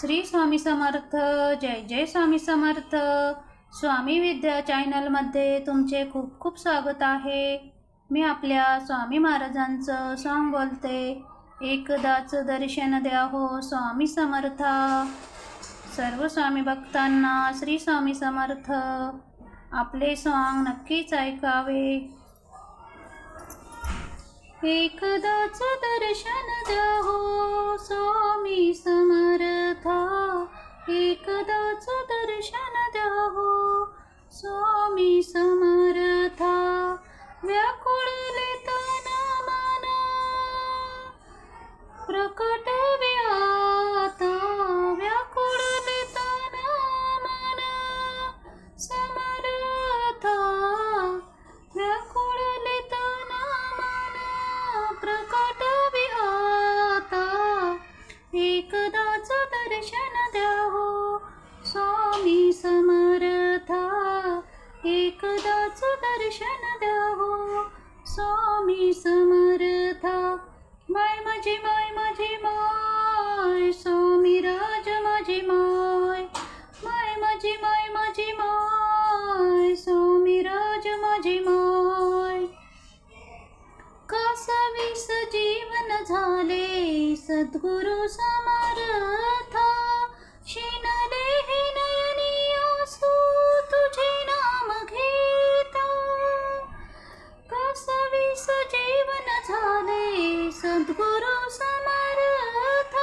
श्री स्वामी समर्थ जय जय स्वामी समर्थ. स्वामी विद्या चॅनलमध्ये तुमचे खूप खूप स्वागत आहे. मी आपल्या स्वामी महाराजांचं सॉंग बोलते. एकदाच दर्शन द्या हो स्वामी समर्था. सर्व स्वामी भक्तांना श्री स्वामी समर्थ. आपले सॉंग नक्कीच ऐकावे. एकदाच दर्शन द्या स्वामी समर्था. एकदाच दर्शन जाहो स्वामी समर्था. व्याकुळले तन प्रकट दर्शन द्या स्वामी समर्था। माय माझी माय माझी माय स्वामी राज माझी माय। माय माझी माय माझी माय स्वामी राज माझी माय। कासावीस जीवन झाले सद्गुरु समर्थ। सजीवन झाले. सद्गुरु समर्थ.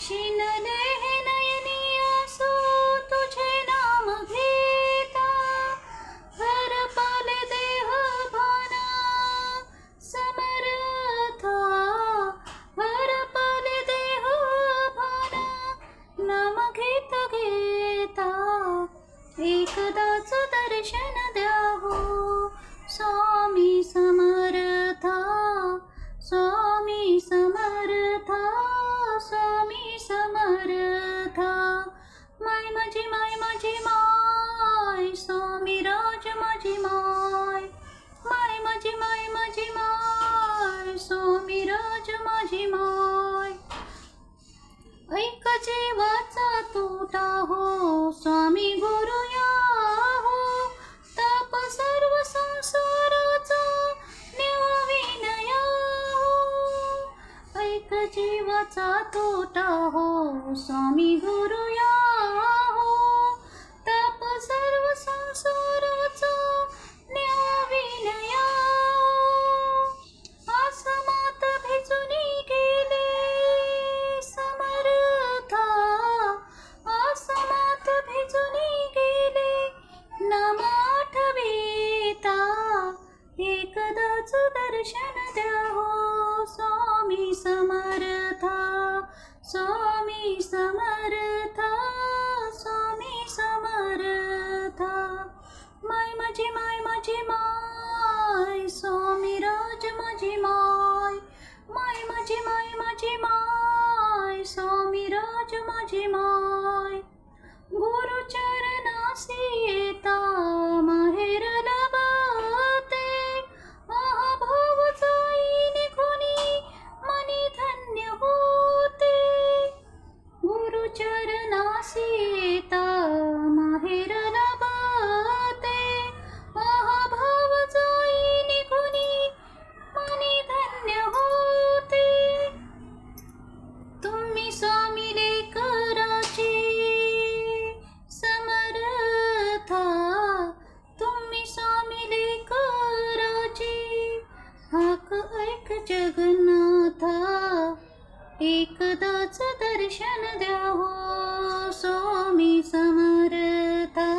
शिनले हे नयनी असो तुझे नाम घेता. हर पाले देह भाना समर्थ. हर पाले देह भाना नाम घेत घेता. एकदाच दर्शन द्या हो स्वामी समर्थ स्वामी समर्थ स्वामी समर्थ. माय माझी माय माझी माय स्वामी राज माझी माय. माय माझी माय माझी माय स्वामी राज माझी माय. ऐक जीवाचा तुटा हो एकदाच दर्शन द्या हो स्वामी समर्था स्वामी समर्था स्वामी समर्था. माय माझी माय माझी माय स्वामी राज माझी माय. माय माझी माय माझी माय स्वामी राज माझी माय. एकदाच दर्शन द्यावो. स्वामी समर्था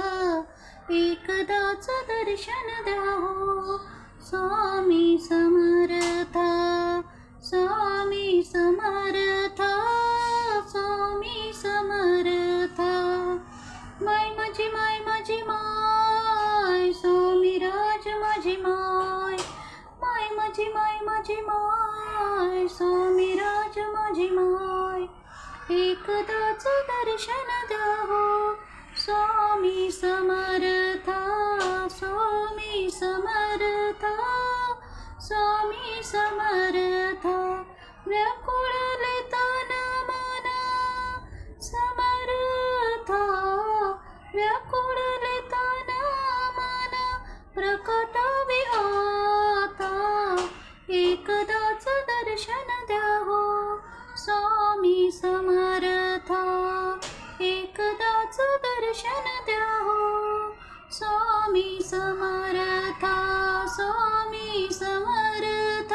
एकदाच दर्शन द्यावो. स्वामी समर्था. एकदाच दर्शन द्यावो स्वामी समर्था स्वामी समर्था स्वामी समर्था व्याकुळ समर्थ स्वामी समर्थ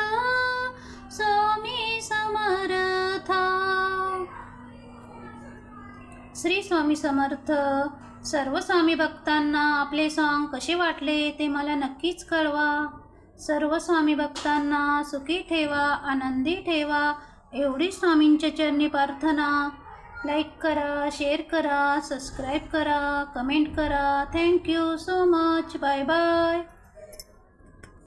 स्वामी समर्थ. श्री स्वामी समर्थ सर्व स्वामी भक्तांना आपले सॉन्ग कसे वाटले ते मला नक्कीच कळवा. सर्व स्वामी भक्तांना सुखी ठेवा आनंदी ठेवा एवढी स्वामींच्या चरणी प्रार्थना. लाईक करा शेअर करा सबस्क्राईब करा कमेंट करा. Thank you so much bye bye